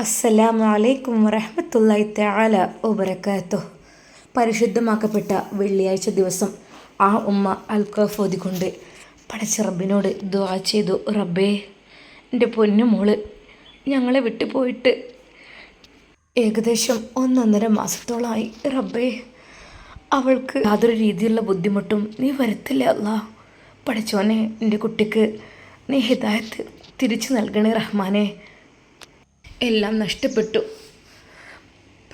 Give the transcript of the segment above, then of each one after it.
അസ്സലാമു അലൈക്കും വറഹമത്തല്ലായി തആല വബറകാതുഹു. പരിശുദ്ധമാക്കപ്പെട്ട വെള്ളിയാഴ്ച ദിവസം ആ ഉമ്മ അൽക്കഫ് ഓതിക്കൊണ്ട് പടച്ച റബ്ബിനോട് ദുആ ചെയ്തു റബ്ബേ എന്റെ പൊന്നു മോൾ ഞങ്ങളെ വിട്ടു പോയിട്ട് ഏകദേശം ഒന്നൊന്നര മാസത്തോളമായി റബ്ബേ അവൾക്ക് യാതൊരു രീതിയിലുള്ള ബുദ്ധിമുട്ടും നീ വരത്തില്ല അല്ല പഠിച്ചോനെ എന്റെ കുട്ടിക്ക് നീ ഹിദായത്ത് തിരിച്ചു നൽകണേ റഹ്മാനെ. എല്ലാം നഷ്ടപ്പെട്ടു.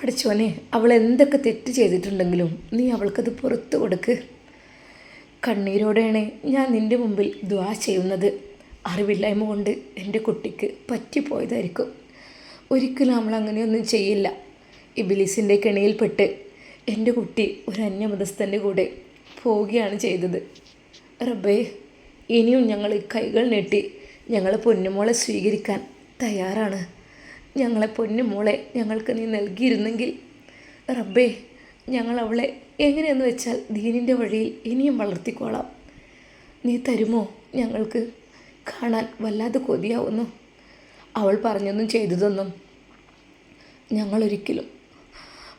പഠിച്ചോനെ അവൾ എന്തൊക്കെ തെറ്റ് ചെയ്തിട്ടുണ്ടെങ്കിലും നീ അവൾക്കത് പുറത്തു കൊടുക്ക്. കണ്ണീരോടെയാണ് ഞാൻ നിന്റെ മുമ്പിൽ ദ്വാ ചെയ്യുന്നത്. അറിവില്ലായ്മ കൊണ്ട് എന്റെ കുട്ടിക്ക് പറ്റിപ്പോയതായിരിക്കും. ഒരിക്കലും നമ്മൾ അങ്ങനെയൊന്നും ചെയ്യില്ല. ഇബിലിസിന്റെ കെണിയിൽപ്പെട്ട് എന്റെ കുട്ടി ഒരു അന്യമതസ്ഥന്റെ കൂടെ പോവുകയാണ് ചെയ്തത്. റബ്ബേ ഇനിയും ഞങ്ങൾ കൈകൾ നീട്ടി ഞങ്ങളെ പൊന്നുമോളെ സ്വീകരിക്കാൻ തയ്യാറാണ്. ഞങ്ങളെ പൊന്നു മോളെ ഞങ്ങൾക്ക് നീ നൽകിയിരുന്നെങ്കിൽ. റബ്ബേ ഞങ്ങൾ അവളെ എങ്ങനെയെന്ന് വെച്ചാൽ ദീനിന്റെ വഴിയിൽ ഇനിയും വളർത്തിക്കോളാം. നീ തരുമോ? ഞങ്ങൾക്ക് കാണാൻ വല്ലാതെ കൊതിയാവുന്നു. അവൾ പറഞ്ഞൊന്നും ചെയ്തതൊന്നും ഞങ്ങളൊരിക്കലും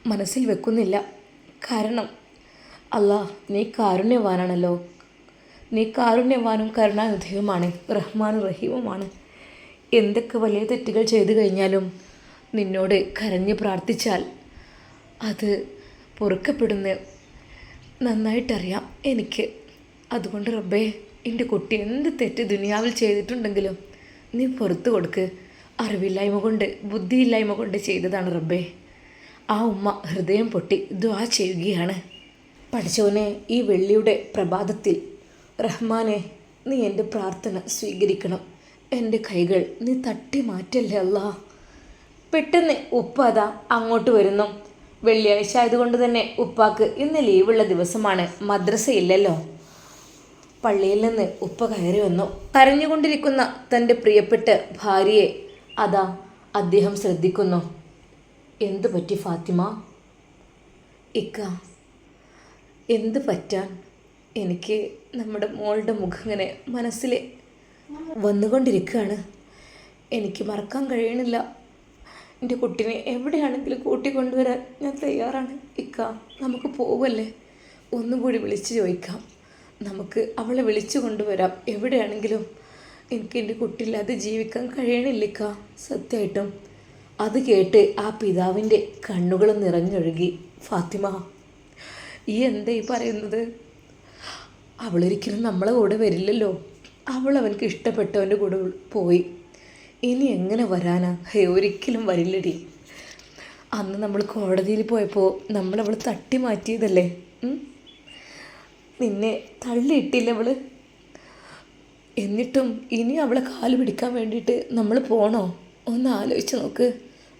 മനസ്സിൽ വെക്കുന്നില്ല. കാരണം അല്ലാ നീ കാരുണ്യവാനാണല്ലോ. നീ കാരുണ്യവാനും കരുണാനിധിയുമാണ് റഹ്മാനും റഹീമുമാണ് എന്തൊക്കെ വലിയ തെറ്റുകൾ ചെയ്തു കഴിഞ്ഞാലും നിന്നോട് കരഞ്ഞ് പ്രാർത്ഥിച്ചാൽ അത് പൊറുക്കപ്പെടുന്ന നന്നായിട്ടറിയാം എനിക്ക്. അതുകൊണ്ട് റബ്ബേ എന്റെ കുട്ടി എന്ത് തെറ്റ് ദുനിയാവിൽ ചെയ്തിട്ടുണ്ടെങ്കിലും നീ പുറത്തു കൊടുക്ക്. അറിവില്ലായ്മ കൊണ്ട് ബുദ്ധിയില്ലായ്മ കൊണ്ട് ചെയ്തതാണ് റബ്ബേ. ആ ഉമ്മ ഹൃദയം പൊട്ടി ദ്വാ ചെയ്യുകയാണ്. പഠിച്ചവനെ ഈ വെള്ളിയുടെ പ്രഭാതത്തിൽ റഹ്മാനെ നീ എന്റെ പ്രാർത്ഥന സ്വീകരിക്കണം. എന്റെ കൈകൾ നീ തട്ടി മാറ്റല്ലേ അല്ല? പെട്ടെന്ന് ഉപ്പ അതാ അങ്ങോട്ട് വരുന്നു. വെള്ളിയാഴ്ച ആയതുകൊണ്ട് തന്നെ ഉപ്പാക്ക് ഇന്ന് ലീവുള്ള ദിവസമാണ്. മദ്രസയില്ലല്ലോ. പള്ളിയിൽ നിന്ന് ഉപ്പ കയറി വന്നു. കരഞ്ഞുകൊണ്ടിരിക്കുന്ന തന്റെ പ്രിയപ്പെട്ട ഭാര്യയെ അതാ അദ്ദേഹം ശ്രദ്ധിക്കുന്നു. എന്തു പറ്റി ഫാത്തിമ? ഇക്ക എന്ത് പറ്റാൻ? എനിക്ക് നമ്മുടെ മോളുടെ മുഖം ഇങ്ങനെ മനസ്സിൽ വന്നുകൊണ്ടിരിക്കുകയാണ്. എനിക്ക് മറക്കാൻ കഴിയണില്ല. എന്റെ കുട്ടിനെ എവിടെയാണെങ്കിലും കൂട്ടിക്കൊണ്ടുവരാൻ ഞാൻ തയ്യാറാണ്. ഇക്ക നമുക്ക് പോവല്ലേ? ഒന്നുകൂടി വിളിച്ചു ചോദിക്കാം. നമുക്ക് അവളെ വിളിച്ചു കൊണ്ടുവരാം. എവിടെയാണെങ്കിലും. എനിക്ക് എന്റെ കുട്ടിയില്ലാതെ ജീവിക്കാൻ കഴിയണില്ലിക്ക സത്യമായിട്ടും. അത് കേട്ട് ആ പിതാവിന്റെ കണ്ണുകൾ നിറഞ്ഞൊഴുകി. ഫാത്തിമ ഈ എന്താ ഈ പറയുന്നത്? അവളൊരിക്കലും നമ്മളെ കൂടെ വരില്ലല്ലോ. അവൾ അവൾക്ക് ഇഷ്ടപ്പെട്ടവന്റെ കൂടെ പോയി. ഇനി എങ്ങനെ വരാനാ? ഹേ ഒരിക്കലും വരില്ലടി. അന്ന് നമ്മൾ കോടതിയിൽ പോയപ്പോൾ നമ്മളവൾ തട്ടി മാറ്റിയതല്ലേ? നിന്നെ തള്ളിയിട്ടില്ല അവൾ? എന്നിട്ടും ഇനി അവളെ കാൽ പിടിക്കാൻ വേണ്ടിയിട്ട് നമ്മൾ പോണോ? ഒന്ന് ആലോചിച്ച് നോക്ക്.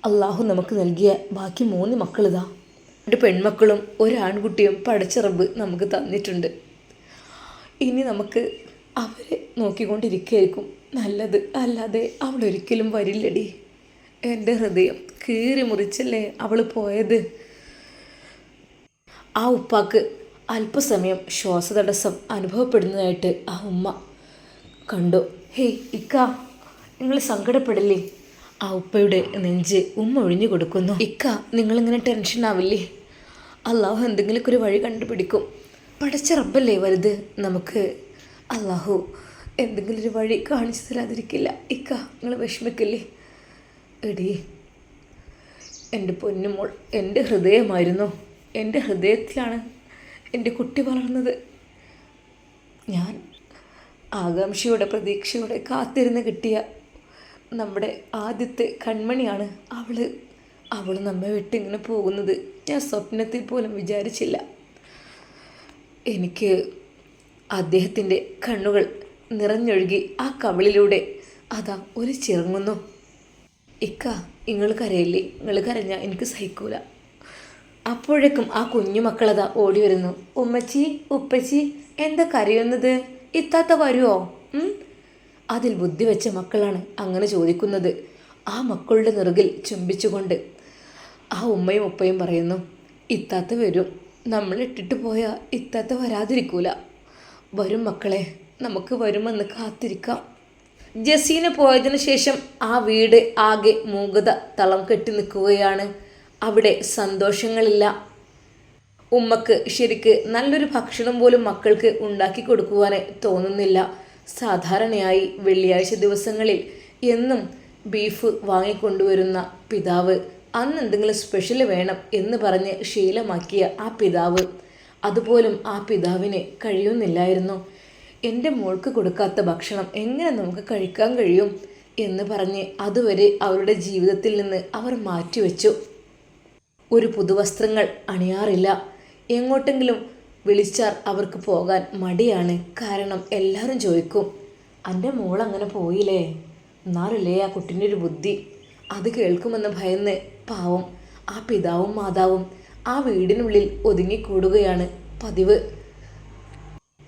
അള്ളാഹു നമുക്ക് നൽകിയ ബാക്കി മൂന്ന് മക്കളിതാ. രണ്ട് പെൺമക്കളും ഒരാൺകുട്ടിയും ആൺകുട്ടിയും പടച്ച നമുക്ക് തന്നിട്ടുണ്ട്. ഇനി നമുക്ക് അവരെ നോക്കിക്കൊണ്ടിരിക്കുകയായിരിക്കും നല്ലത് അല്ലാതെ അവൾ ഒരിക്കലും വരില്ലടി. എന്റെ ഹൃദയം കീറി മുറിച്ചല്ലേ അവൾ പോയത്? ആ ഉപ്പാക്ക് അല്പസമയം ശ്വാസതടസ്സം അനുഭവപ്പെടുന്നതായിട്ട് ആ ഉമ്മ കണ്ടു. ഹേയ് ഇക്ക നിങ്ങൾ സങ്കടപ്പെടില്ലേ? ആ ഉപ്പയുടെ നെഞ്ച് ഉമ്മ ഒഴിഞ്ഞു കൊടുക്കുന്നു. ഇക്ക നിങ്ങളിങ്ങനെ ടെൻഷൻ ആവില്ലേ? അള്ളാഹു എന്തെങ്കിലുമൊക്കെ ഒരു വഴി കണ്ടുപിടിക്കും. പടച്ച റബ്ബല്ലേ വലുത്? നമുക്ക് അള്ളാഹു എന്തെങ്കിലും ഒരു വഴി കാണിച്ചു തരാതിരിക്കില്ല. ഇക്ക നിങ്ങൾ വിഷമിക്കില്ലേ? എടി എന്റെ പൊന്നുമോൾ എന്റെ ഹൃദയമായിരുന്നു. എന്റെ ഹൃദയത്തിലാണ് എന്റെ കുട്ടി വളർന്നത്. ഞാൻ ആകാംക്ഷയോടെ പ്രതീക്ഷയോടെ കാത്തിരുന്ന് കിട്ടിയ നമ്മുടെ ആദ്യത്തെ കൺമണിയാണ് അവൾ അവൾ നമ്മെ വിട്ടിങ്ങനെ പോകുന്നത്. ഞാൻ സ്വപ്നത്തിൽ പോലും വിചാരിച്ചില്ല. എനിക്ക് അദ്ദേഹത്തിന്റെ കണ്ണുകൾ നിറഞ്ഞൊഴുകി ആ കവിളിലൂടെ അതാ ഒരു ചിറങ്ങുന്നു. ഇക്ക നിങ്ങൾ കരയില്ലേ? നിങ്ങൾ കരഞ്ഞാൽ എനിക്ക് സഹിക്കൂല. അപ്പോഴേക്കും ആ കുഞ്ഞു മക്കളതാ ഓടി വരുന്നു. ഉമ്മച്ചി ഉപ്പച്ചി എന്താ കരയുന്നത്? ഇത്താത്ത വരുമോ അതിൽ ബുദ്ധി വെച്ച മക്കളാണ് അങ്ങനെ ചോദിക്കുന്നത്. ആ മക്കളുടെ നെറുകിൽ ചുംബിച്ചുകൊണ്ട് ആ ഉമ്മയും ഉപ്പയും പറയുന്നു ഇത്താത്ത വരും. നമ്മൾ ഇട്ടിട്ട് പോയാൽ ഇത്താത്ത വരാതിരിക്കൂല. വരും മക്കളെ നമുക്ക് വരുമെന്ന് കാത്തിരിക്കാം. ജസീന പോയതിനു ശേഷം ആ വീട് ആകെ മൂകത തളം കെട്ടി നിൽക്കുകയാണ്. അവിടെ സന്തോഷങ്ങളില്ല. ഉമ്മക്ക് ശരിക്ക് നല്ലൊരു ഭക്ഷണം പോലും മക്കൾക്ക് ഉണ്ടാക്കി കൊടുക്കുവാനെ തോന്നുന്നില്ല. സാധാരണയായി വെള്ളിയാഴ്ച ദിവസങ്ങളിൽ എന്നും ബീഫ് വാങ്ങിക്കൊണ്ടുവരുന്ന പിതാവ് അന്ന് എന്തെങ്കിലും സ്പെഷ്യൽ വേണം എന്ന് പറഞ്ഞ് ശീലമാക്കിയ ആ പിതാവ്. അതുപോലും ആ പിതാവിന് കഴിയുന്നില്ലായിരുന്നു. എന്റെ മോൾക്ക് കൊടുക്കാത്ത ഭക്ഷണം എങ്ങനെ നമുക്ക് കഴിക്കാൻ കഴിയും? എന്ന് പറഞ്ഞ് അതുവരെ അവരുടെ ജീവിതത്തിൽ നിന്ന് അവർ മാറ്റിവെച്ചു. ഒരു പുതുവസ്ത്രങ്ങൾ അണിയാറില്ല. എങ്ങോട്ടെങ്കിലും വിളിച്ചാൽ അവർക്ക് പോകാൻ മടിയാണ്. കാരണം എല്ലാവരും ചോദിക്കും എന്റെ മോൾ അങ്ങനെ പോയില്ലേ? എന്നാറില്ലേ ആ കുട്ടീന്റെ ഒരു ബുദ്ധി? അത് കേൾക്കുമെന്ന് ഭയന്ന് പാവം ആ പിതാവും മാതാവും ആ വീടിനുള്ളിൽ ഒതുങ്ങിക്കൂടുകയാണ് പതിവ്.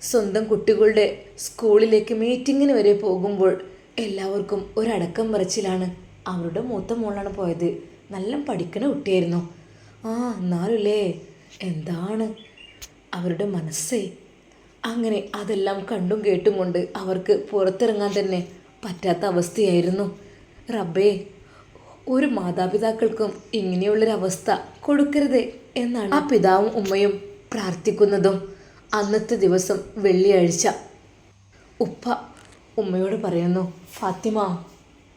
സ്വന്തം കുട്ടികളുടെ സ്കൂളിലേക്ക് മീറ്റിങ്ങിന് വരെ പോകുമ്പോൾ എല്ലാവർക്കും ഒരടക്കം പറച്ചിലാണ് അവരുടെ മൂത്ത മോളാണ് പോയത്. നല്ല പഠിക്കണ കുട്ടിയായിരുന്നു. ആ എന്നാലുല്ലേ എന്താണ്? അവരുടെ മനസ്സേ. അങ്ങനെ അതെല്ലാം കണ്ടും കേട്ടും കൊണ്ട് അവർക്ക് പുറത്തിറങ്ങാൻ തന്നെ പറ്റാത്ത അവസ്ഥയായിരുന്നു. റബ്ബേ ഒരു മാതാപിതാക്കൾക്കും ഇങ്ങനെയുള്ളൊരവസ്ഥ കൊടുക്കരുതേ. എന്നാണ്. ആ പിതാവും ഉമ്മയും പ്രാർത്ഥിക്കുന്നതും അന്നത്തെ ദിവസം വെള്ളിയാഴ്ച. ഉപ്പ ഉമ്മയോട് പറയുന്നു ഫാത്തിമ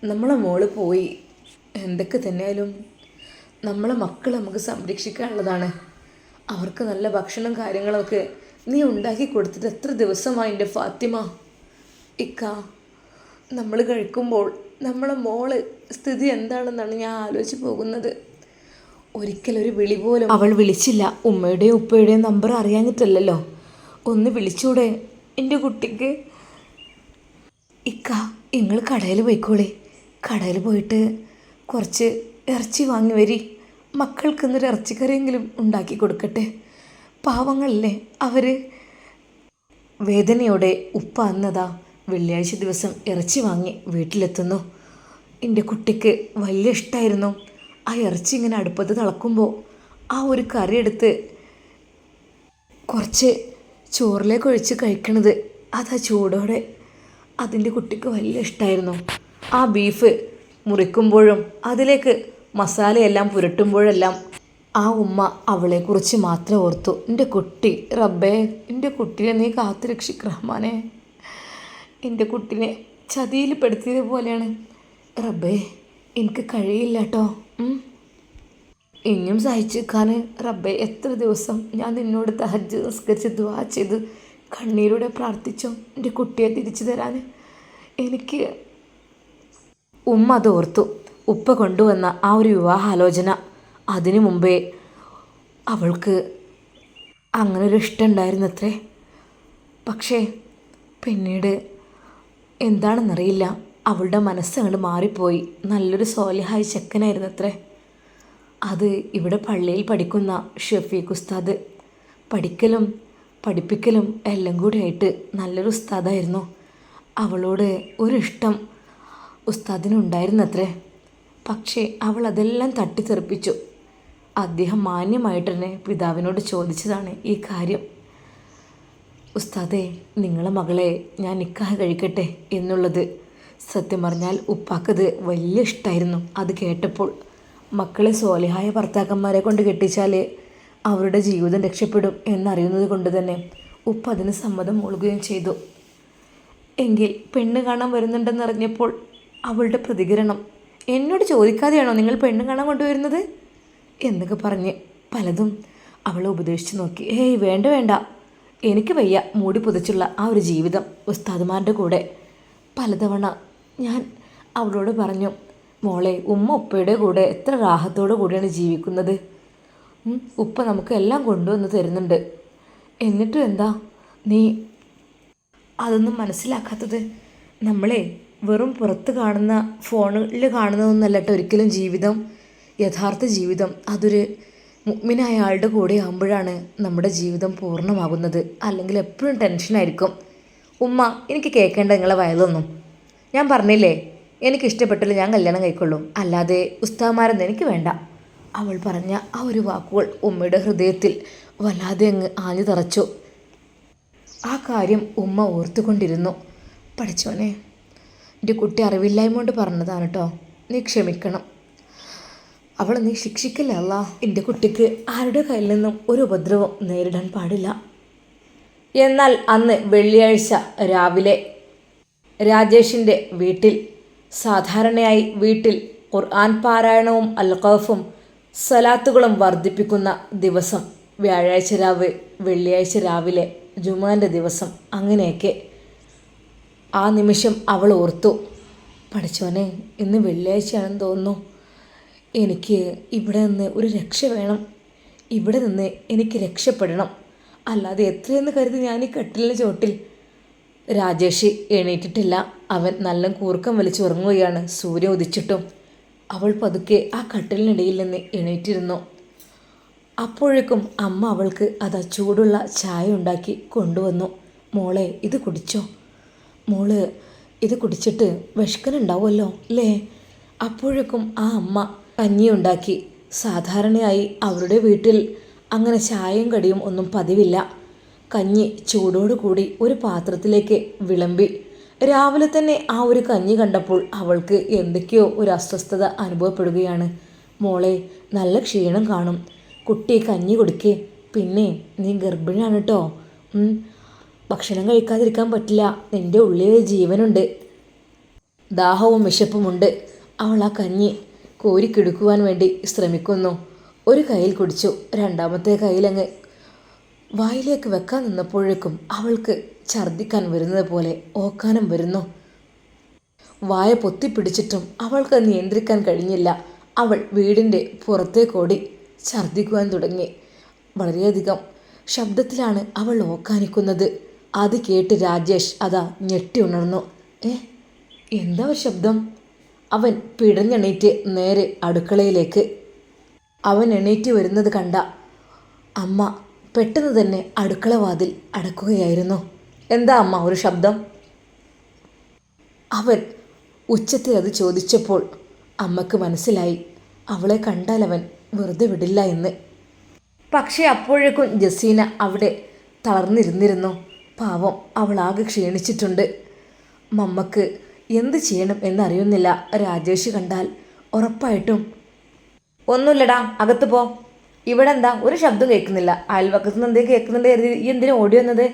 നമ്മളെ മോൾ പോയി. എന്തൊക്കെ തന്നെയാലും നമ്മളെ മക്കൾ നമുക്ക് സംരക്ഷിക്കാനുള്ളതാണ്. അവർക്ക് നല്ല ഭക്ഷണം കാര്യങ്ങളൊക്കെ നീ ഉണ്ടാക്കി കൊടുത്തിട്ട് എത്ര ദിവസമായി എന്റെ ഫാത്തിമ? ഇക്ക നമ്മൾ കഴിക്കുമ്പോൾ നമ്മളെ മോൾ സ്ഥിതി എന്താണെന്നാണ് ഞാൻ ആലോചിച്ച് പോകുന്നത്. ഒരിക്കലൊരു വിളി പോലും. അവൾ വിളിച്ചില്ല. ഉമ്മയുടെയും ഉപ്പയുടെയും നമ്പർ അറിയാഞ്ഞിട്ടല്ലല്ലോ. ഒന്ന് വിളിച്ചൂടെ? എന്റെ കുട്ടിക്ക്. ഇക്ക നിങ്ങൾ കടയിൽ പോയിക്കോളെ. കടയിൽ പോയിട്ട് കുറച്ച് ഇറച്ചി വാങ്ങി വരി. മക്കൾക്ക് ഇന്നൊരു ഇറച്ചിക്കറിയെങ്കിലും ഉണ്ടാക്കി കൊടുക്കട്ടെ. പാവങ്ങളല്ലേ അവർ വേദനയോടെ ഉപ്പ അന്നതാ വെള്ളിയാഴ്ച ദിവസം ഇറച്ചി വാങ്ങി വീട്ടിലെത്തുന്നു. എന്റെ കുട്ടിക്ക് വലിയ ഇഷ്ടമായിരുന്നു ആ ഇറച്ചി ഇങ്ങനെ അടുപ്പത്ത് തിളക്കുമ്പോൾ ആ ഒരു കറി എടുത്ത് കുറച്ച് ചോറിലേക്ക് ഒഴിച്ച് കഴിക്കണത് അതാ ചൂടോടെ. അതിന്റെ കുട്ടിക്ക് വലിയ ഇഷ്ടമായിരുന്നു ആ ബീഫ് മുറിക്കുമ്പോഴും അതിലേക്ക് മസാലയെല്ലാം പുരട്ടുമ്പോഴെല്ലാം ആ ഉമ്മ അവളെക്കുറിച്ച് മാത്രം ഓർത്തു. എന്റെ കുട്ടി റബ്ബേ എന്റെ കുട്ടിനെ നീ കാത്തു രക്ഷിക്ക് റഹ്മാനെ. എന്റെ കുട്ടിനെ ചതിയിൽ പെടുത്തിയത് പോലെയാണ്. റബ്ബേ എനിക്ക് കഴിയില്ല കേട്ടോ. ഇനിയും സഹിച്ച് നിൽക്കാൻ റബ്ബെ എത്ര ദിവസം ഞാൻ നിന്നോട് തഹജ് നിസ്കരിച്ച് ദുവാ ചെയ്ത് കണ്ണീരോടെ പ്രാർത്ഥിച്ചോ? എന്റെ കുട്ടിയെ തിരിച്ചു തരാൻ എനിക്ക് ഉമ്മ അത് ഓർത്തു ഉപ്പ കൊണ്ടുവന്ന ആ ഒരു വിവാഹാലോചന. അതിനു മുമ്പേ അവൾക്ക് അങ്ങനെ ഒരു ഇഷ്ടം ഉണ്ടായിരുന്നത്രേ. പക്ഷേ പിന്നീട് എന്താണെന്നറിയില്ല. അവളുടെ മനസ്സങ്ങോട്ട് മാറിപ്പോയി. നല്ലൊരു സോലിഹായ ചെക്കനായിരുന്നു അത്രേ. അത് ഇവിടെ പള്ളിയിൽ പഠിക്കുന്ന ഷെഫീഖ് ഉസ്താദ്. പഠിക്കലും പഠിപ്പിക്കലും എല്ലാം കൂടിയായിട്ട് നല്ലൊരു ഉസ്താദായിരുന്നു. അവളോട് ഒരിഷ്ടം ഉസ്താദിനുണ്ടായിരുന്നത്രേ പക്ഷേ അവൾ അതെല്ലാം തട്ടിത്തെറിപ്പിച്ചു. അദ്ദേഹം മാന്യമായിട്ട് തന്നെ പിതാവിനോട് ചോദിച്ചതാണ് ഈ കാര്യം. ഉസ്താദെ നിങ്ങളെ മകളെ ഞാൻ നിക്കാഹ് കഴിക്കട്ടെ എന്നുള്ളത്. സത്യം പറഞ്ഞാൽ ഉപ്പാക്കത് വലിയ ഇഷ്ടമായിരുന്നു അത് കേട്ടപ്പോൾ മക്കളെ സോലിഹായ ഭർത്താക്കന്മാരെ കൊണ്ട് കെട്ടിച്ചാൽ അവരുടെ ജീവിതം രക്ഷപ്പെടും എന്നറിയുന്നത് കൊണ്ട് തന്നെ ഉപ്പ അതിന് സമ്മതം മൂളുകയും ചെയ്തു. എങ്കിൽ പെണ്ണ് കാണാൻ വരുന്നുണ്ടെന്നറിഞ്ഞപ്പോൾ അവളുടെ പ്രതികരണം എന്നോട് ചോദിക്കാതെയാണോ നിങ്ങൾ പെണ്ണ് കാണാൻ കൊണ്ടുവരുന്നത്? എന്നൊക്കെ പറഞ്ഞ് പലതും അവളെ ഉപദേശിച്ച് നോക്കി. ഏയ് വേണ്ട വേണ്ട. എനിക്ക് വയ്യ മൂടി പുതച്ചുള്ള ആ ഒരു ജീവിതം ഉസ്താദുമാരുടെ കൂടെ. പലതവണ ഞാൻ അവളോട് പറഞ്ഞു മോളെ ഉമ്മ ഉപ്പയുടെ കൂടെ എത്ര രാഹത്തോടു കൂടിയാണ് ജീവിക്കുന്നത്? ഉപ്പ നമുക്ക് എല്ലാം കൊണ്ടുവന്ന് തരുന്നുണ്ട്. എന്നിട്ടും എന്താ നീ അതൊന്നും മനസ്സിലാക്കാത്തത്? നമ്മളെ വെറും പുറത്ത് കാണുന്ന ഫോണിൽ കാണുന്നതൊന്നല്ല ഒരിക്കലും ജീവിതം. യഥാർത്ഥ ജീവിതം അതൊരു മുഗ്മിനായ ആളുടെ കൂടെ ആകുമ്പോഴാണ് നമ്മുടെ ജീവിതം പൂർണമാകുന്നത്. അല്ലെങ്കിൽ എപ്പോഴും ടെൻഷനായിരിക്കും. ഉമ്മ എനിക്ക് കേൾക്കേണ്ട നിങ്ങളെ വയലൊന്നും. ഞാൻ പറഞ്ഞില്ലേ എനിക്ക് ഇഷ്ടപ്പെട്ടില്ല ഞാൻ കല്യാണം കഴിക്കുള്ളൂ. അല്ലാതെ ഉസ്താമാരെന്ന് എനിക്ക് വേണ്ട. അവൾ പറഞ്ഞ ആ ഒരു വാക്കുകൾ ഉമ്മയുടെ ഹൃദയത്തിൽ വല്ലാതെ അങ്ങ് ആഞ്ഞു തറച്ചു ആ കാര്യം ഉമ്മ ഓർത്തുകൊണ്ടിരുന്നു. പഠിച്ചോനെ എന്റെ കുട്ടി അറിവില്ലായ്മ കൊണ്ട് പറഞ്ഞതാണ് കേട്ടോ നീ ക്ഷമിക്കണം. അവൾ നീ ശിക്ഷിക്കില്ല അല്ല എന്റെ കുട്ടിക്ക് ആരുടെ കയ്യിൽ നിന്നും ഒരു ഉപദ്രവം നേരിടാൻ പാടില്ല. എന്നാൽ അന്ന് വെള്ളിയാഴ്ച രാവിലെ രാജേഷിന്റെ വീട്ടിൽ. സാധാരണയായി വീട്ടിൽ ഖുർആൻ പാരായണവും അൽഖഫും സലാത്തുകളും വർദ്ധിപ്പിക്കുന്ന ദിവസം വ്യാഴാഴ്ച രാവ് വെള്ളിയാഴ്ച രാവിലെ ജുമാന്റെ ദിവസം അങ്ങനെയൊക്കെ. ആ നിമിഷം അവൾ ഓർത്തു പഠിച്ചോനെ ഇന്ന് വെള്ളിയാഴ്ചയാണെന്ന് തോന്നുന്നു. എനിക്ക് ഇവിടെ നിന്ന് ഒരു രക്ഷ വേണം. ഇവിടെ നിന്ന് എനിക്ക് രക്ഷപ്പെടണം. അല്ലാതെ എത്രയെന്ന് കരുതി ഞാൻ ഈ കട്ടിലിന് ചോട്ടിൽ രാജേഷ് എണീറ്റിട്ടില്ല. അവൻ നല്ല കൂർക്കം വലിച്ചുറങ്ങുകയാണ് സൂര്യ ഉദിച്ചിട്ടും. അവൾ പതുക്കെ ആ കട്ടിലിനിടയിൽ നിന്ന് എണീറ്റിരുന്നു. അപ്പോഴേക്കും അമ്മ അവൾക്ക് അതാ ചൂടുള്ള ചായ ഉണ്ടാക്കി കൊണ്ടുവന്നു. മോളെ ഇത് കുടിച്ചോ? മോൾ ഇത് കുടിച്ചിട്ട് വിഷക്കനുണ്ടാവുമല്ലോ അല്ലേ? അപ്പോഴേക്കും ആ അമ്മ കഞ്ഞി ഉണ്ടാക്കി. സാധാരണയായി അവരുടെ വീട്ടിൽ അങ്ങനെ ചായയും കടിയും ഒന്നും പതിവില്ല. കഞ്ഞി ചൂടോടു കൂടി ഒരു പാത്രത്തിലേക്ക് വിളമ്പി. രാവിലെ തന്നെ ആ ഒരു കഞ്ഞി കണ്ടപ്പോൾ അവൾക്ക് എന്തൊക്കെയോ ഒരു അസ്വസ്ഥത അനുഭവപ്പെടുകയാണ്. മോളെ നല്ല ക്ഷീണം കാണും. കുട്ടി കഞ്ഞി കൊടുക്കേ. പിന്നെ നീ ഗർഭിണിയാണ് കേട്ടോ. ഭക്ഷണം കഴിക്കാതിരിക്കാൻ പറ്റില്ല. നിന്റെ ഉള്ളിൽ ജീവനുണ്ട്. ദാഹവും വിശപ്പുമുണ്ട് അവൾ ആ കഞ്ഞി കോരിക്കെടുക്കുവാൻ വേണ്ടി ശ്രമിക്കുന്നു. ഒരു കയ്യിൽ കുടിച്ചു. രണ്ടാമത്തെ കയ്യിലങ്ങ് വായിലേക്ക് വെക്കാൻ നിന്നപ്പോഴേക്കും അവൾക്ക് ഛർദ്ദിക്കാൻ വരുന്നത് പോലെ ഓക്കാനം വരുന്നു. വായ പൊത്തിപ്പിടിച്ചിട്ടും അവൾക്ക് നിയന്ത്രിക്കാൻ കഴിഞ്ഞില്ല. അവൾ വീടിന്റെ പുറത്തേക്കോടി ഛർദ്ദിക്കുവാൻ തുടങ്ങി. വളരെയധികം ശബ്ദത്തിലാണ് അവൾ ഓക്കാനിക്കുന്നത്. അത് കേട്ട് രാജേഷ് അതാ ഞെട്ടി ഉണർന്നു. ഏ എന്താ ഒരു ശബ്ദം? അവൻ പിടഞ്ഞെണീറ്റ് നേരെ അടുക്കളയിലേക്ക്. അവൻ എണീറ്റ് വരുന്നത് കണ്ട അമ്മ പെട്ടെന്ന് തന്നെ അടുക്കള വാതിൽ അടക്കുകയായിരുന്നു. എന്താ അമ്മ ഒരു ശബ്ദം? അവൻ ഉച്ചത്തിൽ അത് ചോദിച്ചപ്പോൾ അമ്മയ്ക്ക് മനസ്സിലായി. അവളെ കണ്ടാൽ അവൻ വെറുതെ വിടില്ല എന്ന്. പക്ഷേ അപ്പോഴേക്കും ജസീന അവിടെ തളർന്നിരുന്നിരുന്നു. പാവം അവൾ ആകെ ക്ഷീണിച്ചിട്ടുണ്ട്. മമ്മക്ക് എന്ത് ചെയ്യണം എന്നറിയുന്നില്ല. രാജേഷ് കണ്ടാൽ ഉറപ്പായിട്ടും ഒന്നുമില്ലടാ അകത്ത് പോ. ഇവിടെ എന്താ ഒരു ശബ്ദം കേൾക്കുന്നില്ല. അയൽവക്കത്ത് നിന്ന് എന്തേ കേൾക്കുന്നുണ്ട് കരുതി ഈ എന്തിനു ഓടി വന്നത്?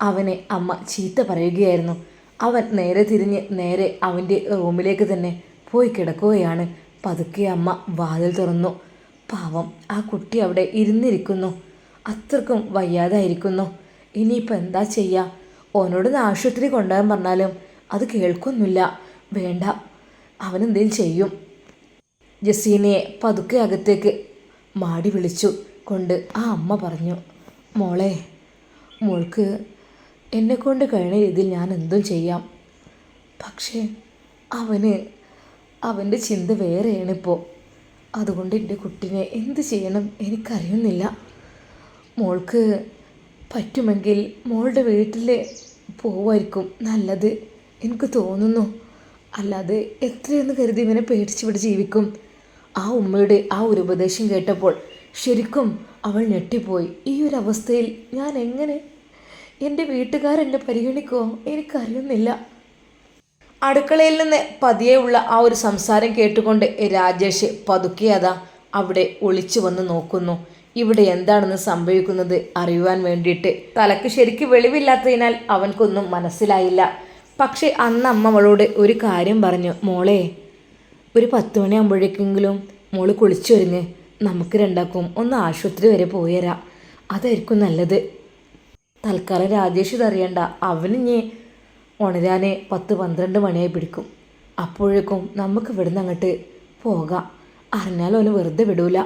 അവനെ അമ്മ ചീത്ത പറയുകയായിരുന്നു. അവൻ നേരെ തിരിഞ്ഞ് നേരെ അവന്റെ റൂമിലേക്ക് തന്നെ പോയി കിടക്കുകയാണ്. പതുക്കെ അമ്മ വാതിൽ തുറന്നു. പാവം ആ കുട്ടി അവിടെ ഇരുന്നിരിക്കുന്നു. അത്രക്കും വയ്യാതായിരിക്കുന്നു. ഇനിയിപ്പോൾ എന്താ ചെയ്യുക ഓനോട് ആശുപത്രി കൊണ്ടുപോകാൻ പറഞ്ഞാലും അത് കേൾക്കൊന്നുമില്ല. വേണ്ട. അവനെന്തേലും ചെയ്യും. ജസീനയെ പതുക്കെ അകത്തേക്ക് മാടി വിളിച്ചു കൊണ്ട് ആ അമ്മ പറഞ്ഞു മോളെ മോൾക്ക് എന്നെക്കൊണ്ട് കഴിഞ്ഞ രീതിയിൽ ഞാൻ എന്തും ചെയ്യാം. പക്ഷേ അവന് അവന്റെ ചിന്ത വേറെയാണിപ്പോൾ അതുകൊണ്ട് എന്റെ കുട്ടീനെ എന്ത് ചെയ്യണം എനിക്കറിയുന്നില്ല. മോൾക്ക് പറ്റുമെങ്കിൽ മോളുടെ വീട്ടിൽ പോവായിരിക്കും നല്ലത് എനിക്ക് തോന്നുന്നു. അല്ലാതെ എത്രയെന്ന് കരുതി ഇവനെ പേടിച്ചിവിടെ ജീവിക്കും. ആ ഉമ്മയുടെ ആ ഒരു ഉപദേശം കേട്ടപ്പോൾ ശരിക്കും അവൾ ഞെട്ടിപ്പോയി. ഈ ഒരു അവസ്ഥയിൽ ഞാൻ എങ്ങനെ എന്റെ വീട്ടുകാരെന്നെ പരിഗണിക്കുമോ എനിക്കറിയുന്നില്ല. അടുക്കളയിൽ നിന്ന് പതിയെയുള്ള ആ ഒരു സംസാരം കേട്ടുകൊണ്ട് രാജേഷ് പതുക്കെ അതാ അവിടെ ഒളിച്ചു വന്ന് നോക്കുന്നു. ഇവിടെ എന്താണെന്ന് സംഭവിക്കുന്നത് അറിയുവാൻ വേണ്ടിയിട്ട്. തലക്ക് ശരിക്ക് വെളിവില്ലാത്തതിനാൽ അവൻക്കൊന്നും മനസ്സിലായില്ല. പക്ഷേ അന്ന് അമ്മ അവളോട് ഒരു കാര്യം പറഞ്ഞു. മോളെ ഒരു പത്ത് മണിയാകുമ്പോഴേക്കെങ്കിലും മോൾ കുളിച്ചൊരുങ്ങ്. നമുക്ക് രണ്ടാക്കും ഒന്ന് ആശുപത്രി വരെ പോയി പോയരാ അതായിരിക്കും നല്ലത്. തൽക്കാലം രാജേഷ് ഇതറിയണ്ട അവനിഞ്ഞ് ഉണരാനെ പത്ത് പന്ത്രണ്ട് മണിയായി പിടിക്കും. അപ്പോഴേക്കും നമുക്ക് ഇവിടുന്ന് അങ്ങോട്ട് പോകാം. അറിഞ്ഞാലും അവന് വെറുതെ വിടൂല.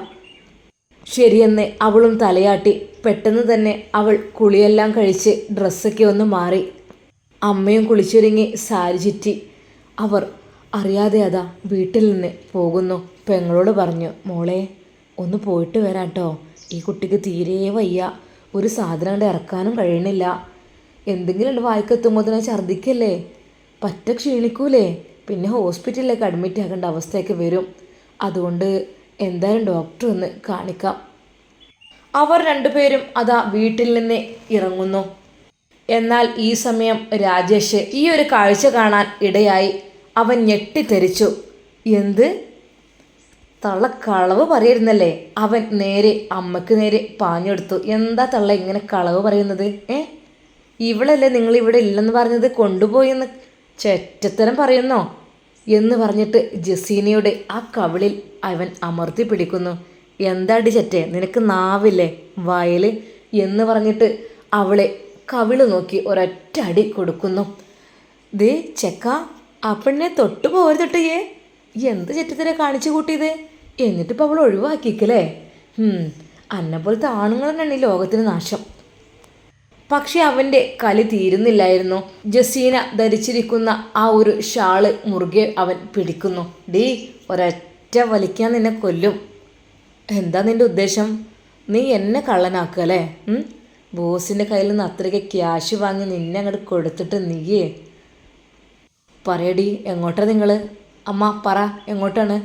ശരിയെന്ന് അവളും തലയാട്ടി പെട്ടെന്ന് തന്നെ അവൾ കുളിയെല്ലാം കഴിച്ച് ഡ്രസ്സൊക്കെ ഒന്ന് മാറി. അമ്മയും കുളിച്ചൊരുങ്ങി സാരി ചുറ്റി. അവർ അറിയാതെ അതാ വീട്ടിൽ നിന്ന് പോകുന്നു. പെങ്ങളോട് പറഞ്ഞു മോളെ ഒന്ന് പോയിട്ട് വരാട്ടോ ഈ കുട്ടിക്ക് തീരെ വയ്യ. ഒരു സാധനം കൊണ്ട് ഇറക്കാനും കഴിയണില്ല. എന്തെങ്കിലും ഉണ്ട് വായിക്കെത്തുമ്പോൾ തന്നെ ഛർദ്ദിക്കല്ലേ? പറ്റ ക്ഷീണിക്കൂലേ? പിന്നെ ഹോസ്പിറ്റലിലേക്ക് അഡ്മിറ്റ് ആക്കേണ്ട അവസ്ഥയൊക്കെ വരും. അതുകൊണ്ട് എന്തായാലും ഡോക്ടർ ഒന്ന് കാണിക്കാം. അവർ രണ്ടുപേരും അതാ വീട്ടിൽ നിന്ന് ഇറങ്ങുന്നു. എന്നാൽ ഈ സമയം രാജേഷ് ഈ ഒരു കാഴ്ച കാണാൻ ഇടയായി. അവൻ ഞെട്ടിത്തെരിച്ചു എന്ത്? തള്ള കളവ് പറയായിരുന്നല്ലേ അവൻ നേരെ അമ്മയ്ക്ക് നേരെ പാഞ്ഞെടുത്തു. എന്താ തള്ള ഇങ്ങനെ കളവ് പറയുന്നത്? ഏ? ഇവളല്ലേ നിങ്ങൾ ഇവിടെ ഇല്ലെന്ന് പറഞ്ഞത് കൊണ്ടുപോയെന്ന് ചെറ്റത്തരം പറയുന്നോ? എന്ന് പറഞ്ഞിട്ട് ജസീനയുടെ ആ കവിളിൽ അവൻ അമർത്തി പിടിക്കുന്നു. എന്താടി ചെറ്റേ നിനക്ക് നാവില്ലേ? വയൽ എന്ന് പറഞ്ഞിട്ട് അവളെ കവിൾ നോക്കി ഒരൊറ്റ അടി കൊടുക്കുന്നു. ദേ ചെക്ക ആ പെണ്ണെ തൊട്ട് പോരുതൊട്ടയ്യേ എന്ത് ചെറ്റത്തിനെ കാണിച്ചു കൂട്ടിയത്? എന്നിട്ടിപ്പോൾ അവൾ ഒഴിവാക്കിക്കല്ലേ അന്നെ പോലത്തെ ആണുങ്ങൾ തന്നെയാണ് ഈ ലോകത്തിന് നാശം. പക്ഷെ അവന്റെ കലി തീരുന്നില്ലായിരുന്നു. ജസീന ധരിച്ചിരിക്കുന്ന ആ ഒരു ഷാൾ മുറുകെ അവൻ പിടിക്കുന്നു. ഡീ ഒരൊറ്റ വലിക്കാൻ നിന്നെ കൊല്ലും. എന്താ നിന്റെ ഉദ്ദേശം? നീ എന്നെ കള്ളനാക്കുക അല്ലേ ബോസിന്റെ കയ്യിൽ നിന്ന് അത്രയ്ക്ക് ക്യാഷ് വാങ്ങി നിന്നെ അങ്ങോട്ട് കൊടുത്തിട്ട് നീയേ. പറയടി എങ്ങോട്ടാ നിങ്ങൾ അമ്മ പറ എങ്ങോട്ടാണ്?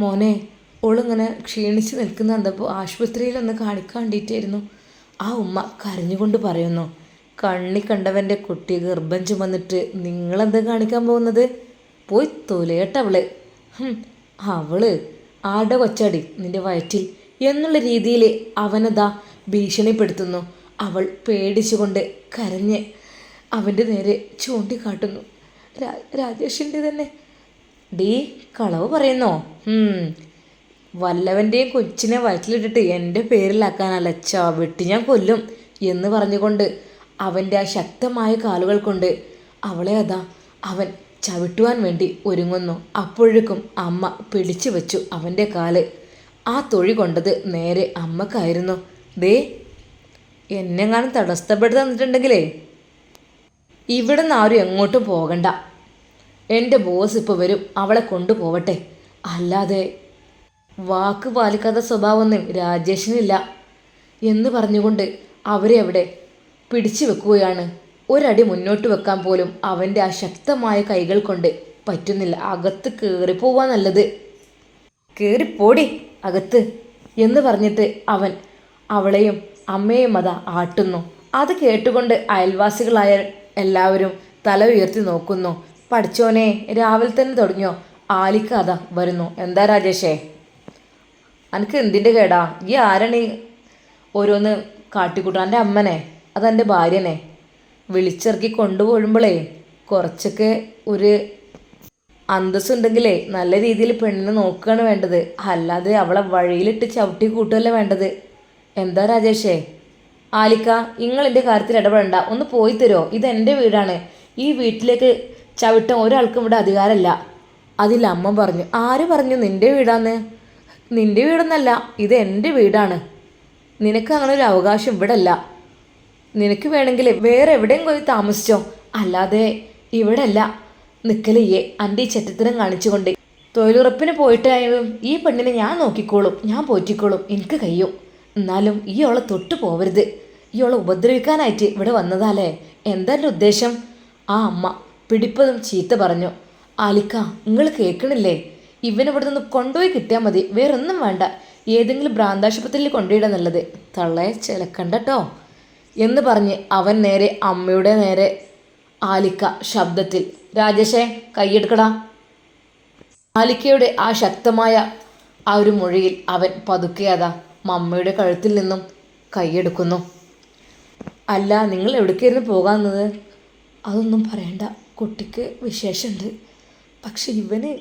മോനെ ഓളിങ്ങനെ ക്ഷീണിച്ച് നിൽക്കുന്ന കണ്ടപ്പോൾ ആശുപത്രിയിലൊന്ന് കാണിക്കാൻ വേണ്ടിയിട്ടായിരുന്നു. ആ ഉമ്മ കരഞ്ഞുകൊണ്ട് പറയുന്നു കണ്ണി കണ്ടവന്റെ കുട്ടി ഗർഭം ചുമന്നിട്ട് നിങ്ങളെന്താ കാണിക്കാൻ പോകുന്നത്? പോയി തൊലയട്ടവൾ അവൾ. ആടെ കൊച്ചാടി നിന്റെ വയറ്റിൽ. എന്നുള്ള രീതിയിൽ അവനതാ ഭീഷണിപ്പെടുത്തുന്നു. അവൾ പേടിച്ചുകൊണ്ട് കരഞ്ഞ് അവന്റെ നേരെ ചൂണ്ടിക്കാട്ടുന്നു. രാജേഷിന്റെ തന്നെ. ഡീ കളവ് പറയുന്നോ? വല്ലവന്റെയും കൊച്ചിനെ വയറ്റിലിട്ടിട്ട് എന്റെ പേരിലാക്കാനല്ല ചവിട്ടി ഞാൻ കൊല്ലും എന്ന് പറഞ്ഞുകൊണ്ട് അവന്റെ ആ ശക്തമായ കാലുകൾ കൊണ്ട് അവളെ അതാ അവൻ ചവിട്ടുവാൻ വേണ്ടി ഒരുങ്ങുന്നു. അപ്പോഴേക്കും അമ്മ പിടിച്ചു വെച്ചു അവന്റെ കാൽ. ആ തൊഴി കൊണ്ടത് നേരെ അമ്മക്കായിരുന്നു. ദേ എന്നെങ്ങാനും തടസ്സപ്പെടുത്തി തന്നിട്ടുണ്ടെങ്കിലേ ഇവിടെ നിന്ന് ആരും എങ്ങോട്ടും പോകണ്ട. എന്റെ ബോസ് ഇപ്പോൾ വരും. അവളെ കൊണ്ടുപോവട്ടെ. അല്ലാതെ വാക്ക് പാലിക്കാത്ത സ്വഭാവമൊന്നും രാജേഷിനില്ല. എന്ന് പറഞ്ഞുകൊണ്ട് അവരെ അവിടെ പിടിച്ചു വെക്കുകയാണ്. ഒരടി മുന്നോട്ട് വെക്കാൻ പോലും അവന്റെ ആ ശക്തമായ കൈകൾ കൊണ്ട് പറ്റുന്നില്ല. അകത്ത് കയറിപ്പോവാ നല്ലത്. കയറിപ്പോടി അകത്ത് എന്ന് പറഞ്ഞിട്ട് അവൻ അവളെയും അമ്മയും അതാ ആട്ടുന്നു. അത് കേട്ടുകൊണ്ട് അയൽവാസികളായ എല്ലാവരും തല ഉയർത്തി നോക്കുന്നു. പഠിച്ചോനെ രാവിലെ തന്നെ തുടങ്ങിയോ? ആലിക്ക വരുന്നു. എന്താ രാജേഷേ? അനക്ക് എന്തിന്റെ കേടാ? ഈ ആരാണ് ഈ ഓരോന്ന് കാട്ടിക്കൂട്ടാൻ എന്റെ അമ്മനെ അതെന്റെ ഭാര്യനെ. വിളിച്ചിറക്കി കൊണ്ടുപോകുമ്പോഴേ കുറച്ചൊക്കെ ഒരു അന്തസ്സുണ്ടെങ്കിലേ നല്ല രീതിയിൽ പെണ്ണിനെ നോക്കുകയാണ് വേണ്ടത്. അല്ലാതെ അവളെ വഴിയിലിട്ട് ചവിട്ടി കൂട്ടുകയല്ലേ വേണ്ടത്. എന്താ രാജേഷേ? ആലിക്ക നിങ്ങളെന്റെ കാര്യത്തിൽ ഇടപെടണ്ട. ഒന്ന് പോയി തരുമോ ഇത് എന്റെ വീടാണ്. ഈ വീട്ടിലേക്ക് ചവിട്ടാൻ ഒരാൾക്കും ഇവിടെ അധികാരമല്ല. അതിൽ അമ്മ പറഞ്ഞു ആര് പറഞ്ഞു നിന്റെ വീടാന്ന്? നിന്റെ വീടൊന്നല്ല ഇത് എന്റെ വീടാണ്. നിനക്ക് അങ്ങനെ ഒരു അവകാശം ഇവിടെ അല്ല നിനക്ക് വേണമെങ്കിൽ വേറെ എവിടെയും പോയി താമസിച്ചോ? അല്ലാതെ ഇവിടെ അല്ല നിൽക്കലയ്യേ അന്റെ ഈ ചെറ്റത്തരം കാണിച്ചുകൊണ്ട് തൊഴിലുറപ്പിന് പോയിട്ടായാലും ഈ പെണ്ണിനെ ഞാൻ നോക്കിക്കോളും ഞാൻ പോറ്റിക്കോളും. എനിക്ക് കഴിയും എന്നാലും ഈ ഓളെ തൊട്ട് പോവരുത്. ഈ ഓളെ ഉപദ്രവിക്കാനായിട്ട് ഇവിടെ വന്നതാലേ? എന്താ ഉദ്ദേശം? ആ അമ്മ പിടിപ്പതും ചീത്ത പറഞ്ഞു. ആലിക്ക നിങ്ങൾ കേൾക്കണില്ലേ? ഇവനിവിടെ നിന്ന് കൊണ്ടുപോയി കിട്ടിയാൽ മതി. വേറൊന്നും വേണ്ട. ഏതെങ്കിലും ഭ്രാന്താശുപത്രിയിൽ കൊണ്ടുപോയിടാൻ നല്ലത്. തള്ളയെ ചിലക്കണ്ടോ എന്ന് പറഞ്ഞ് അവൻ നേരെ അമ്മയുടെ നേരെ ആലിക്ക ശബ്ദത്തിൽ രാജേഷേ കൈയെടുക്കടാ. ആലിക്കയുടെ ആ ശക്തമായ ആ ഒരു മൊഴിയിൽ അവൻ പതുക്കെ അതാ മമ്മയുടെ കഴുത്തിൽ നിന്നും കൈയെടുക്കുന്നു അല്ല നിങ്ങൾ എവിടേക്കായിരുന്നു പോകാമെന്നത് അതൊന്നും പറയണ്ട. കുട്ടിക്ക് വിശേഷമുണ്ട് പക്ഷെ ഇവന്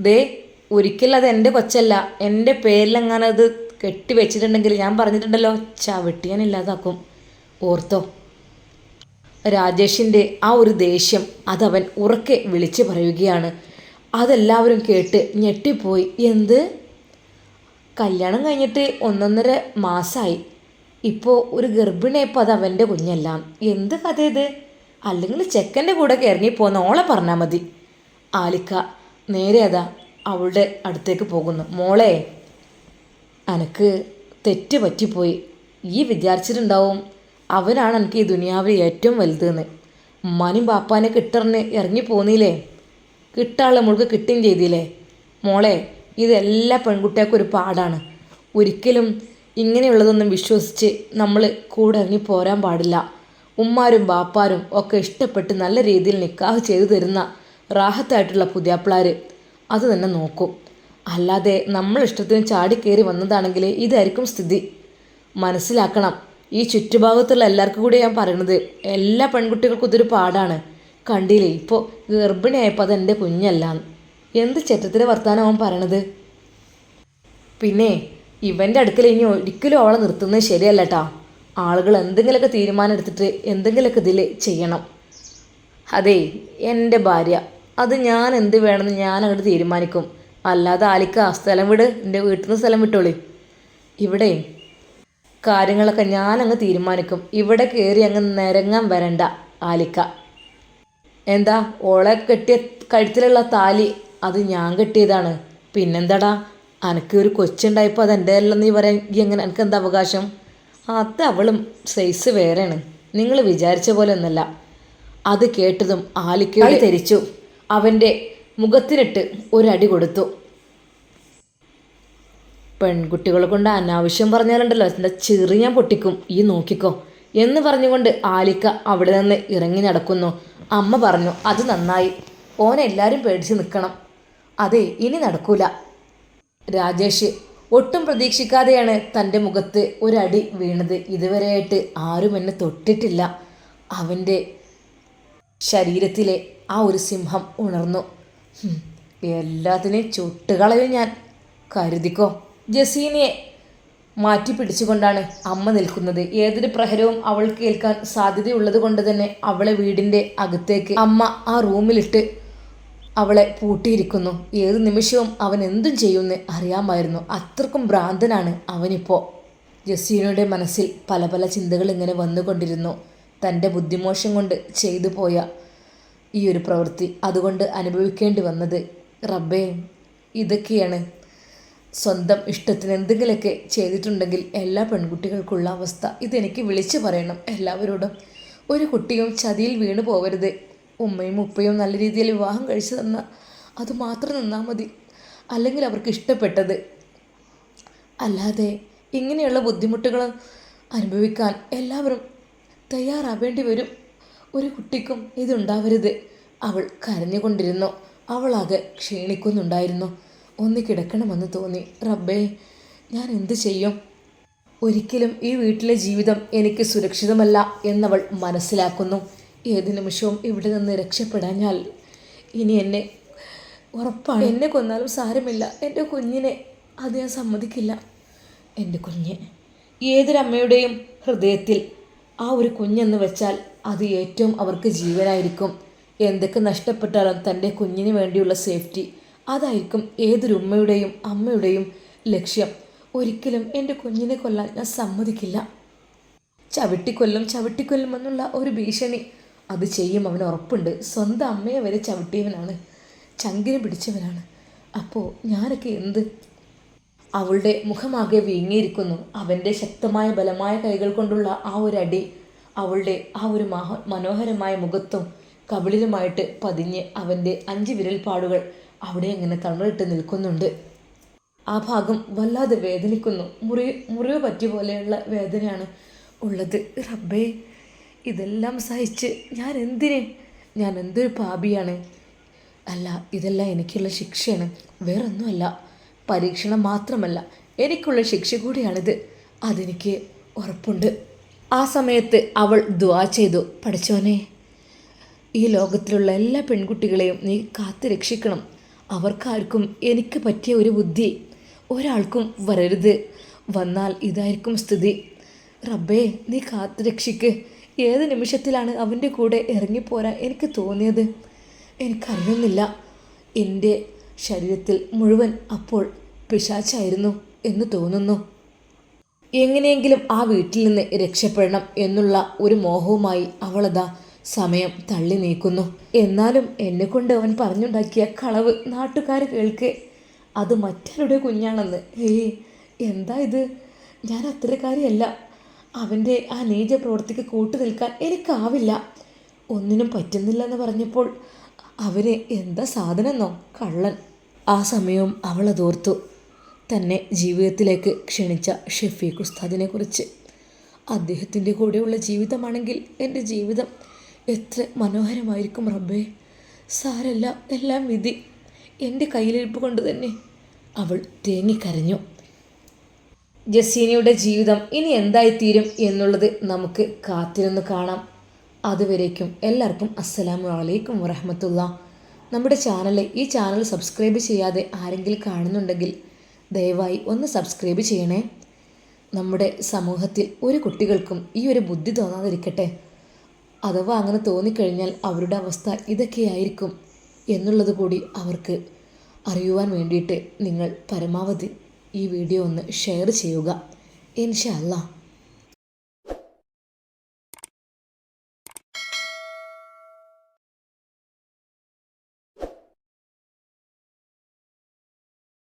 ദേ ഒരിക്കലും അത് എന്റെ കൊച്ചല്ല. എന്റെ പേരിലെങ്ങാനും അത് കെട്ടി വെച്ചിട്ടുണ്ടെങ്കിൽ ഞാൻ പറഞ്ഞിട്ടുണ്ടല്ലോ ചവിട്ടിയാൻ ഇല്ലാതാക്കും ഓർത്തോ? രാജേഷിന്റെ ആ ഒരു ദേഷ്യം അതവൻ ഉറക്കെ വിളിച്ചു പറയുകയാണ്. അതെല്ലാവരും കേട്ട് ഞെട്ടിപ്പോയി. എന്ത്? കല്യാണം കഴിഞ്ഞിട്ട് ഒന്നൊന്നര മാസമായി ഇപ്പോൾ ഒരു ഗർഭിണിയപ്പോൾ അത് അവന്റെ കുഞ്ഞല്ല. എന്ത് കഥ ഇത്? അല്ലെങ്കിൽ ചെക്കന്റെ കൂടെ കയറിപ്പോന്ന ഓളെ പറഞ്ഞാൽ മതി. ആലിക്ക നേരെ അതാ അവളുടെ അടുത്തേക്ക് പോകുന്നു. മോളെ അനക്ക് തെറ്റ് പറ്റിപ്പോയി. ഈ വിചാരിച്ചിട്ടുണ്ടാവും അവനാണ് എനിക്ക് ഈ ദുനിയാവിൽ ഏറ്റവും വലുതെന്ന്. ഉമ്മാനും ബാപ്പാനെ കിട്ടറിന് ഇറങ്ങി പോന്നില്ലേ കിട്ടാളെ മുഴുക്ക് കിട്ടുകയും ചെയ്തില്ലേ? മോളെ ഇതെല്ലാ പെൺകുട്ടികൾക്കും ഒരു പാടാണ്. ഒരിക്കലും ഇങ്ങനെയുള്ളതൊന്നും വിശ്വസിച്ച് നമ്മൾ കൂടെ ഇറങ്ങി പോരാൻ പാടില്ല. ഉമ്മാരും ബാപ്പാരും ഒക്കെ ഇഷ്ടപ്പെട്ട് നല്ല രീതിയിൽ നിക്കാഹ് ചെയ്തു തരുന്ന റാഹത്തായിട്ടുള്ള പുതിയാപ്പിളാർ അത് തന്നെ നോക്കും. അല്ലാതെ നമ്മൾ ഇഷ്ടത്തിന് ചാടിക്കയറി വന്നതാണെങ്കിൽ ഇതായിരിക്കും സ്ഥിതി. മനസ്സിലാക്കണം. ഈ ചുറ്റുഭാഗത്തുള്ള എല്ലാവർക്കും കൂടി ഞാൻ പറയുന്നത് എല്ലാ പെൺകുട്ടികൾക്കും ഇതൊരു പാടാണ്. കണ്ടില്ലേ? ഇപ്പോൾ ഗർഭിണിയായപ്പോൾ അതെന്റെ കുഞ്ഞല്ല എന്ത് ചെറ്റത്തിന്റെ വർത്താനം അവൻ പറയണത്? പിന്നെ ഇവന്റെ അടുക്കൽ ഇനി ഒരിക്കലും അവളെ നിർത്തുന്നത് ശരിയല്ല കേട്ടാ ആളുകൾ എന്തെങ്കിലുമൊക്കെ തീരുമാനം എടുത്തിട്ട് എന്തെങ്കിലുമൊക്കെ ഇതിൽ ചെയ്യണം. അതെ എന്റെ ഭാര്യ അത് ഞാൻ എന്ത് വേണമെന്ന് ഞാൻ അങ്ങോട്ട് തീരുമാനിക്കും. അല്ലാതെ ആലിക്ക സ്ഥലം വിട് എന്റെ വീട്ടിൽ നിന്ന് സ്ഥലം വിട്ടോളി. ഇവിടെ കാര്യങ്ങളൊക്കെ ഞാനങ്ങ് തീരുമാനിക്കും. ഇവിടെ കയറി അങ്ങ് നിരങ്ങാൻ വരണ്ട ആലിക്ക. എന്താ ഓളെ കെട്ടിയ കഴുത്തിലുള്ള താലി അത് ഞാൻ കെട്ടിയതാണ്. പിന്നെന്താടാ? അനക്ക് ഒരു കൊച്ചുണ്ടായപ്പോൾ അത് എന്റെ അല്ലെന്ന് നീ പറയാൻ എങ്ങനെ എനിക്ക് എന്താ അവകാശം? അത് അവളും സൈസ് വേറെയാണ്. നിങ്ങൾ വിചാരിച്ച പോലെ ഒന്നല്ല. അത് കേട്ടതും ആലിക്കയോട് തിരിച്ചു അവന്റെ മുഖത്തിനിട്ട് ഒരടി കൊടുത്തു. പെൺകുട്ടികളെ കൊണ്ട് അനാവശ്യം പറഞ്ഞാലുണ്ടല്ലോ എന്റെ ചെറിയ ഞാൻ പൊട്ടിക്കും ഈ നോക്കിക്കോ. എന്ന് പറഞ്ഞുകൊണ്ട് ആലിക്ക അവിടെ നിന്ന് ഇറങ്ങി നടക്കുന്നു. അമ്മ പറഞ്ഞു അത് നന്നായി. ഓനെല്ലാവരും പേടിച്ച് നിൽക്കണം അതെ ഇനി നടക്കൂല. രാജേഷ് ഒട്ടും പ്രതീക്ഷിക്കാതെയാണ് തന്റെ മുഖത്ത് ഒരടി വീണത്. ഇതുവരെയായിട്ട് ആരും എന്നെ തൊട്ടിട്ടില്ല. അവന്റെ ശരീരത്തിലെ ആ ഒരു സിംഹം ഉണർന്നു. എല്ലാത്തിനെയും ചുട്ടുകളയും ഞാൻ. കരുതിക്കോ ജസീനയെ മാറ്റി പിടിച്ചുകൊണ്ടാണ് അമ്മ നിൽക്കുന്നത്. ഏതൊരു പ്രഹരവും അവൾക്ക് കേൾക്കാൻ സാധ്യതയുള്ളത് കൊണ്ട് തന്നെ അവളെ വീടിന്റെ അകത്തേക്ക് അമ്മ ആ റൂമിലിട്ട് അവളെ പൂട്ടിയിരിക്കുന്നു. ഏത് നിമിഷവും അവൻ എന്തും ചെയ്യുമെന്ന് അറിയാമായിരുന്നു. അത്രക്കും ഭ്രാന്തനാണ് അവനിപ്പോൾ ജസീനയുടെ മനസ്സിൽ പല പല ചിന്തകൾ ഇങ്ങനെ വന്നുകൊണ്ടിരുന്നു. തന്റെ ബുദ്ധിമോശം കൊണ്ട് ചെയ്തു പോയ ഈ ഒരു പ്രവൃത്തി അതുകൊണ്ട് അനുഭവിക്കേണ്ടി വന്നത് റബ്ബേ ഇതൊക്കെയാണ്. സ്വന്തം ഇഷ്ടത്തിന് എന്തെങ്കിലുമൊക്കെ ചെയ്തിട്ടുണ്ടെങ്കിൽ എല്ലാ പെൺകുട്ടികൾക്കുള്ള അവസ്ഥ. ഇതെനിക്ക് വിളിച്ചു പറയണം എല്ലാവരോടും. ഒരു കുട്ടിയും ചതിയിൽ വീണു പോവരുത് ഉമ്മയും ഉപ്പയും നല്ല രീതിയിൽ വിവാഹം കഴിച്ചു തന്നാൽ അത് മാത്രം നിന്നാൽ മതി. അല്ലെങ്കിൽ അവർക്ക് ഇഷ്ടപ്പെട്ടത്. അല്ലാതെ ഇങ്ങനെയുള്ള ബുദ്ധിമുട്ടുകൾ അനുഭവിക്കാൻ എല്ലാവരും തയ്യാറാവേണ്ടി വരും. ഒരു കുട്ടിക്കും ഇതുണ്ടാവരുത്. അവൾ കരഞ്ഞുകൊണ്ടിരുന്നു. അവളാകെ ക്ഷീണിക്കുന്നുണ്ടായിരുന്നു. ഒന്ന് കിടക്കണമെന്ന് തോന്നി. റബ്ബേ ഞാൻ എന്ത് ചെയ്യും? ഒരിക്കലും ഈ വീട്ടിലെ ജീവിതം എനിക്ക് സുരക്ഷിതമല്ല എന്നവൾ മനസ്സിലാക്കുന്നു. ഏത് നിമിഷവും ഇവിടെ നിന്ന് രക്ഷപ്പെടാഞ്ഞാൽ ഇനി എന്നെ ഉറപ്പാണ്. എന്നെ കൊന്നാലും സാരമില്ല. എന്റെ കുഞ്ഞിനെ അത് ഞാൻ സമ്മതിക്കില്ല. എന്റെ കുഞ്ഞ് ഏതൊരമ്മയുടെയും ഹൃദയത്തിൽ ആ ഒരു കുഞ്ഞെന്ന് വെച്ചാൽ അത് ഏറ്റവും അവർക്ക് ജീവനായിരിക്കും. എന്തൊക്കെ നഷ്ടപ്പെട്ടാലും തന്റെ കുഞ്ഞിന് വേണ്ടിയുള്ള സേഫ്റ്റി അതായിരിക്കും ഏതൊരു ഉമ്മയുടെയും അമ്മയുടെയും ലക്ഷ്യം. ഒരിക്കലും എന്റെ കുഞ്ഞിനെ കൊല്ലാൻ ഞാൻ സമ്മതിക്കില്ല. ചവിട്ടിക്കൊല്ലും ചവിട്ടിക്കൊല്ലും എന്നുള്ള ഒരു ഭീഷണി അത് ചെയ്യും അവന് ഉറപ്പുണ്ട്. സ്വന്തം അമ്മയെ വരെ ചവിട്ടിയവനാണ്. ചങ്കിനെ പിടിച്ചവനാണ്. അപ്പോൾ ഞാനൊക്കെ എന്ത്? അവളുടെ മുഖമാകെ വീങ്ങിയിരിക്കുന്നു. അവന്റെ ശക്തമായ ബലമായ കൈകൾ കൊണ്ടുള്ള ആ ഒരു അടി അവളുടെ ആ ഒരു മനോഹരമായ മുഖത്തും കവിളിലുമായിട്ട് പതിഞ്ഞ് അവന്റെ അഞ്ച് വിരൽപ്പാടുകൾ അവിടെ അങ്ങനെ തണലിട്ട് നിൽക്കുന്നുണ്ട്. ആ ഭാഗം വല്ലാതെ വേദനിക്കുന്നു. മുറി മുറിവ് പറ്റിയ പോലെയുള്ള വേദനയാണ് ഉള്ളത്. റബ്ബേ ഇതെല്ലാം സഹിച്ച് ഞാൻ എന്തിന്? ഞാൻ എന്തൊരു പാപിയാണ്? അല്ല ഇതെല്ലാം എനിക്കുള്ള ശിക്ഷയാണ്. വേറൊന്നുമല്ല. പരീക്ഷണം മാത്രമല്ല എനിക്കുള്ള ശിക്ഷ കൂടിയാണിത്. അതെനിക്ക് ഉറപ്പുണ്ട്. ആ സമയത്ത് അവൾ ദ്വാ ചെയ്തു. പഠിച്ചോനെ ഈ ലോകത്തിലുള്ള എല്ലാ പെൺകുട്ടികളെയും നീ കാത്തു രക്ഷിക്കണം. അവർക്കാർക്കും എനിക്ക് പറ്റിയ ഒരു ബുദ്ധി. ഒരാൾക്കും വരരുത്. വന്നാൽ ഇതായിരിക്കും സ്ഥിതി. റബ്ബേ നീ കാത്തു രക്ഷിക്ക്. ഏത് നിമിഷത്തിലാണ് അവന്റെ കൂടെ ഇറങ്ങിപ്പോരാൻ എനിക്ക് തോന്നിയത്? എനിക്കറിയുന്നില്ല. എന്റെ ശരീരത്തിൽ മുഴുവൻ അപ്പോൾ പിശാച്ചായിരുന്നു എന്ന് തോന്നുന്നു. എങ്ങനെയെങ്കിലും ആ വീട്ടിൽ നിന്ന് രക്ഷപ്പെടണം എന്നുള്ള ഒരു മോഹവുമായി അവളതാ സമയം തള്ളി നീക്കുന്നു. എന്നാലും എന്നെക്കൊണ്ട് അവൻ പറഞ്ഞുണ്ടാക്കിയ കളവ് നാട്ടുകാർ കേൾക്കെ. അത് മറ്റാരുടെ കുഞ്ഞാണെന്ന്? ഏയ് എന്താ ഇത്? ഞാൻ അത്തരക്കാരിയല്ല അവന്റെ ആ നീച പ്രവൃത്തിക്ക് കൂട്ടു നിൽക്കാൻ എനിക്കാവില്ല. ഒന്നിനും പറ്റുന്നില്ല എന്ന് പറഞ്ഞപ്പോൾ അവന് എന്താ സാധനമെന്നോ കള്ളൻ. ആ സമയവും അവൾ അതോർത്തു. തന്നെ ജീവിതത്തിലേക്ക് ക്ഷണിച്ച ഷെഫീഖ് ഉസ്താദിനെ കുറിച്ച്. അദ്ദേഹത്തിന്റെ കൂടെയുള്ള ജീവിതമാണെങ്കിൽ എന്റെ ജീവിതം എത്ര മനോഹരമായിരിക്കും റബ്ബേ. സാരല്ല എല്ലാം വിധി. എന്റെ കയ്യിലിരിപ്പ് കൊണ്ട് തന്നെ അവൾ തേങ്ങിക്കരഞ്ഞു ജസീനയുടെ ജീവിതം ഇനി എന്തായിത്തീരും എന്നുള്ളത് നമുക്ക് കാത്തിരുന്ന് കാണാം. അതുവരേക്കും എല്ലാവർക്കും അസ്സലാമു അലൈക്കും വറഹമത്തുള്ള. നമ്മുടെ ചാനൽ ഈ ചാനൽ സബ്സ്ക്രൈബ് ചെയ്യാതെ ആരെങ്കിലും കാണുന്നുണ്ടെങ്കിൽ ദയവായി ഒന്ന് സബ്സ്ക്രൈബ് ചെയ്യണേ. നമ്മുടെ സമൂഹത്തിൽ ഒരു കുട്ടികൾക്കും ഈ ഒരു ബുദ്ധി തോന്നാതിരിക്കട്ടെ. അഥവാ അങ്ങനെ തോന്നിക്കഴിഞ്ഞാൽ അവരുടെ അവസ്ഥ ഇതൊക്കെയായിരിക്കും എന്നുള്ളത് കൂടി അവർക്ക് അറിയുവാൻ വേണ്ടിയിട്ട് നിങ്ങൾ പരമാവധി ഈ വീഡിയോ ഒന്ന് ഷെയർ ചെയ്യുക. ഇൻഷാ അല്ലാ